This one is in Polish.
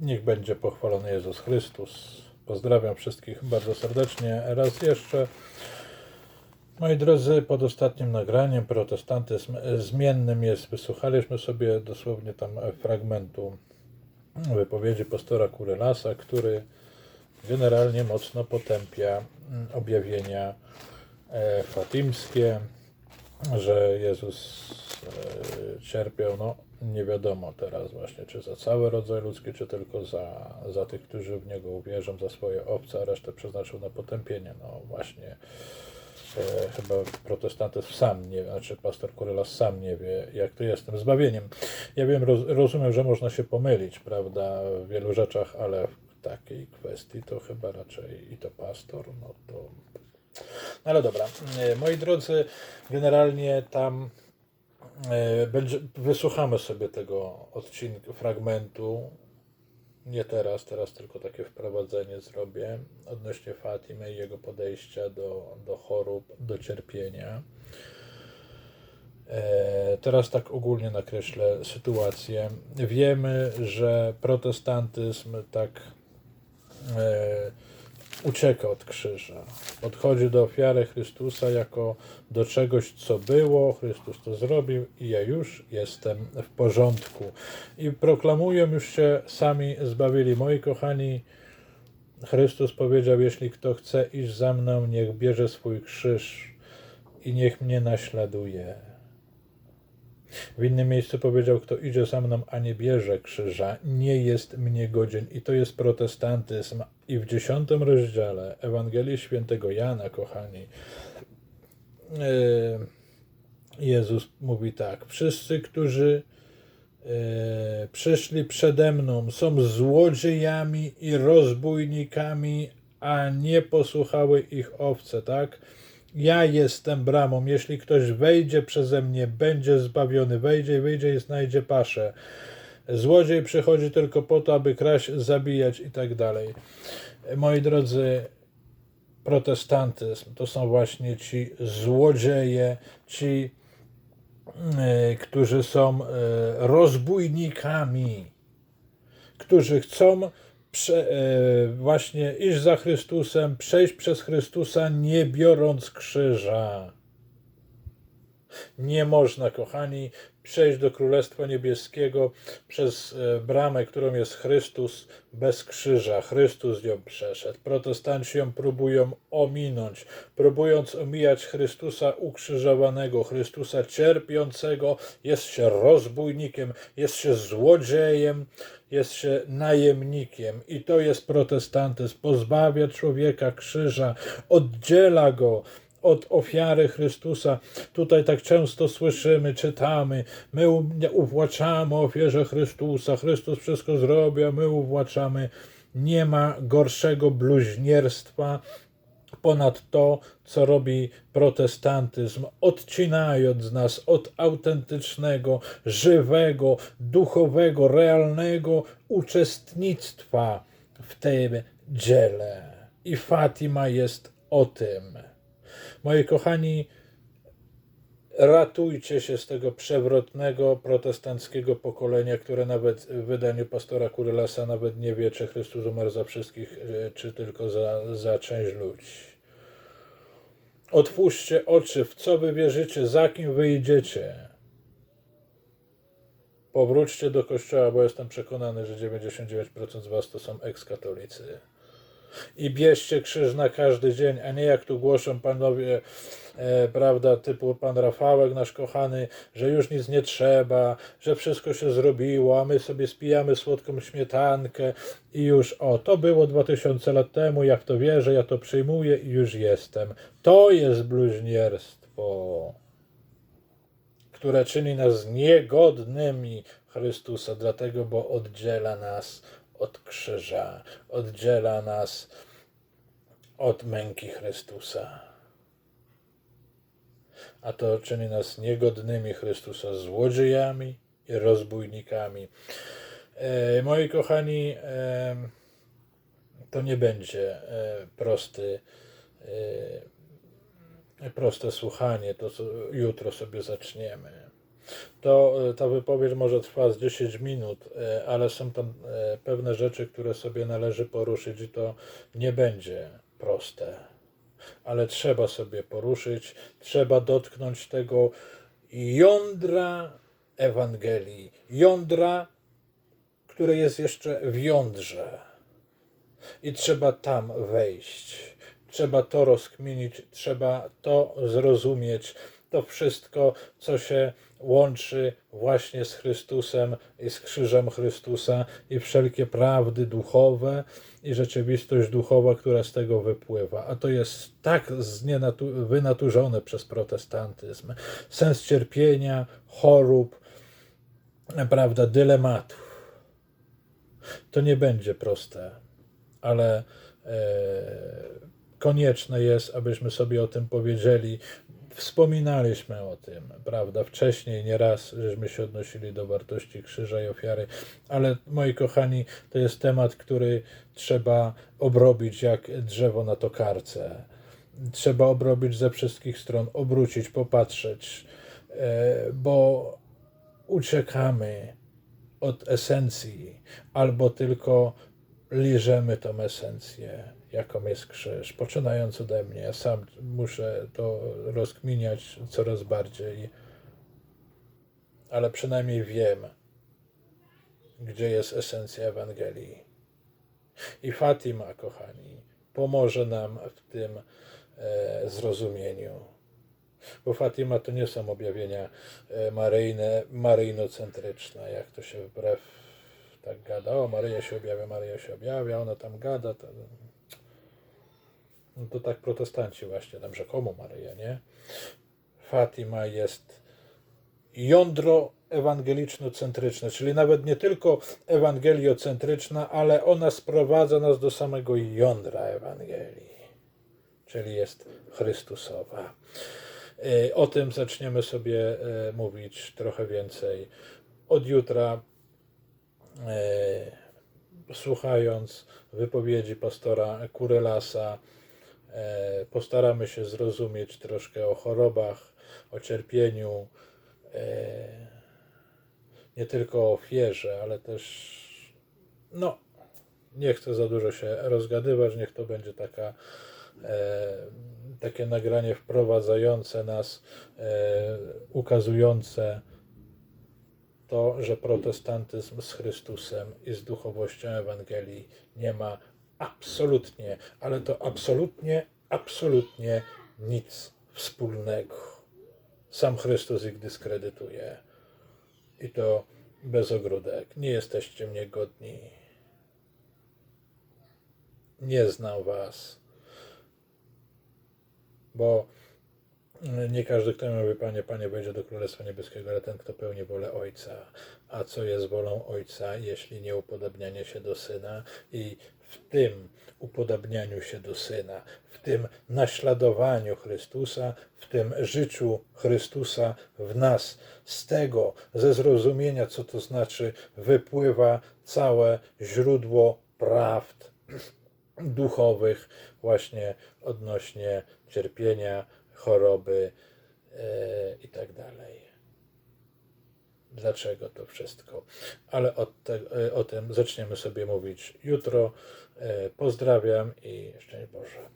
Niech będzie pochwalony Jezus Chrystus. Pozdrawiam wszystkich bardzo serdecznie. Raz jeszcze. Moi drodzy, pod ostatnim nagraniem protestantyzm zmiennym jest. Wysłuchaliśmy sobie dosłownie tam fragmentu wypowiedzi pastora Kurelasa, który generalnie mocno potępia objawienia e, fatimskie, że Jezus e, cierpiał, no nie wiadomo teraz właśnie, czy za cały rodzaj ludzki, czy tylko za, za tych, którzy w Niego uwierzą, za swoje owce, a resztę przeznaczył na potępienie. No właśnie, e, chyba protestantyzm sam nie znaczy pastor Kurylas sam nie wie, jak to jest z tym zbawieniem. Ja wiem, roz, rozumiem, że można się pomylić, prawda, w wielu rzeczach, ale w takiej kwestii to chyba raczej i to pastor, no to... No ale dobra, E, moi drodzy, generalnie tam będzie, wysłuchamy sobie tego odcinka, fragmentu, nie teraz, teraz tylko takie wprowadzenie zrobię odnośnie Fatimy i jego podejścia do, do chorób, do cierpienia. E, Teraz tak ogólnie nakreślę sytuację. Wiemy, że protestantyzm tak e, ucieka od krzyża. Podchodzi do ofiary Chrystusa jako do czegoś, co było. Chrystus to zrobił i ja już jestem w porządku. I proklamują już się sami zbawili. Moi kochani, Chrystus powiedział, jeśli kto chce iść za mną, niech bierze swój krzyż i niech mnie naśladuje. W innym miejscu powiedział, kto idzie za mną, a nie bierze krzyża, nie jest mnie godzien. I to jest protestantyzm. I w dziesiątym rozdziale Ewangelii Świętego Jana, kochani, yy, Jezus mówi tak: Wszyscy, którzy yy, przyszli przede mną, są złodziejami i rozbójnikami, a nie posłuchały ich owce, tak? Ja jestem bramą. Jeśli ktoś wejdzie przeze mnie, będzie zbawiony. Wejdzie, wyjdzie i znajdzie paszę. Złodziej przychodzi tylko po to, aby kraść, zabijać i tak dalej. Moi drodzy, protestantyzm to są właśnie ci złodzieje, ci, e, którzy są e, rozbójnikami, którzy chcą prze, e, właśnie iść za Chrystusem, przejść przez Chrystusa, nie biorąc krzyża. Nie można, kochani, przejść do Królestwa Niebieskiego przez e, bramę, którą jest Chrystus, bez krzyża. Chrystus ją przeszedł. Protestanci ją próbują ominąć, próbując omijać Chrystusa ukrzyżowanego, Chrystusa cierpiącego, jest się rozbójnikiem, jest się złodziejem, jest się najemnikiem. I to jest protestantyzm. Pozbawia człowieka krzyża, oddziela go od ofiary Chrystusa. Tutaj tak często słyszymy, czytamy, my uwłaczamy ofierze Chrystusa, Chrystus wszystko zrobi, a my uwłaczamy. Nie ma gorszego bluźnierstwa ponad to, co robi protestantyzm, odcinając nas od autentycznego, żywego, duchowego, realnego uczestnictwa w tym dziele. I Fatima jest o tym. Moi kochani, ratujcie się z tego przewrotnego protestanckiego pokolenia, które nawet w wydaniu pastora Kurylasa nawet nie wie, czy Chrystus umarł za wszystkich, e, czy tylko za, za część ludzi. Otwórzcie oczy, w co wy wierzycie, za kim wy idziecie. Powróćcie do kościoła, bo jestem przekonany, że 99% z was to są ekskatolicy i bierzcie krzyż na każdy dzień, a nie jak tu głoszą panowie, e, prawda, typu pan Rafałek, nasz kochany, że już nic nie trzeba, że wszystko się zrobiło, a my sobie spijamy słodką śmietankę i już, o, to było 2000 lat temu, ja w to wierzę, ja to przyjmuję i już jestem. To jest bluźnierstwo, które czyni nas niegodnymi Chrystusa, dlatego, bo oddziela nas od krzyża, oddziela nas od męki Chrystusa. A to czyni nas niegodnymi Chrystusa, złodziejami i rozbójnikami. E, moi kochani, e, to nie będzie e, prosty, e, proste słuchanie, to co jutro sobie zaczniemy. To e, ta wypowiedź może trwać z 10 minut, e, ale są tam e, pewne rzeczy, które sobie należy poruszyć i to nie będzie proste. Ale trzeba sobie poruszyć, trzeba dotknąć tego jądra Ewangelii, jądra, które jest jeszcze w jądrze. I trzeba tam wejść. Trzeba to rozkminić, trzeba to zrozumieć. To wszystko, co się łączy właśnie z Chrystusem i z krzyżem Chrystusa i wszelkie prawdy duchowe i rzeczywistość duchowa, która z tego wypływa. A to jest tak wynaturzone przez protestantyzm. Sens cierpienia, chorób, prawda, dylematów. To nie będzie proste, ale e, konieczne jest, abyśmy sobie o tym powiedzieli. Wspominaliśmy o tym, prawda, wcześniej nieraz, żeśmy się odnosili do wartości krzyża i ofiary, ale moi kochani, to jest temat, który trzeba obrobić jak drzewo na tokarce. Trzeba obrobić ze wszystkich stron, obrócić, popatrzeć, e, bo uciekamy od esencji, albo tylko liżemy tą esencję, jaką jest krzyż, poczynając ode mnie. Ja sam muszę to rozkminiać coraz bardziej, ale przynajmniej wiem, gdzie jest esencja Ewangelii. I Fatima, kochani, pomoże nam w tym e, zrozumieniu. Bo Fatima to nie są objawienia e, maryjne, maryjnocentryczne, jak to się wbrew tak gada. O, Maryja się objawia, Maryja się objawia, ona tam gada. To, no to tak protestanci właśnie, tam rzekomo Maryja, nie? Fatima jest jądro ewangeliczno-centryczne, czyli nawet nie tylko ewangeliocentryczna, ale ona sprowadza nas do samego jądra Ewangelii, czyli jest Chrystusowa. E, O tym zaczniemy sobie e, mówić trochę więcej. Od jutra, e, słuchając wypowiedzi pastora Kurelasa, postaramy się zrozumieć troszkę o chorobach, o cierpieniu, e, nie tylko o ofierze, ale też, no, nie chcę za dużo się rozgadywać, niech to będzie taka, e, takie nagranie wprowadzające nas, e, ukazujące to, że protestantyzm z Chrystusem i z duchowością Ewangelii nie ma absolutnie, ale to absolutnie, absolutnie nic wspólnego. Sam Chrystus ich dyskredytuje. I to bez ogródek. Nie jesteście mnie godni. Nie znam was. Bo nie każdy, kto mówi, Panie, Panie, wejdzie do Królestwa Niebieskiego, ale ten, kto pełni wolę Ojca. A co jest wolą Ojca, jeśli nie upodabnianie się do Syna? I w tym upodabnianiu się do Syna, w tym naśladowaniu Chrystusa, w tym życiu Chrystusa w nas, z tego, ze zrozumienia, co to znaczy, wypływa całe źródło prawd duchowych, właśnie odnośnie cierpienia, choroby e, i tak. Dlaczego to wszystko? Ale o, te, e, o tym zaczniemy sobie mówić jutro. E, Pozdrawiam i szczęść Boże.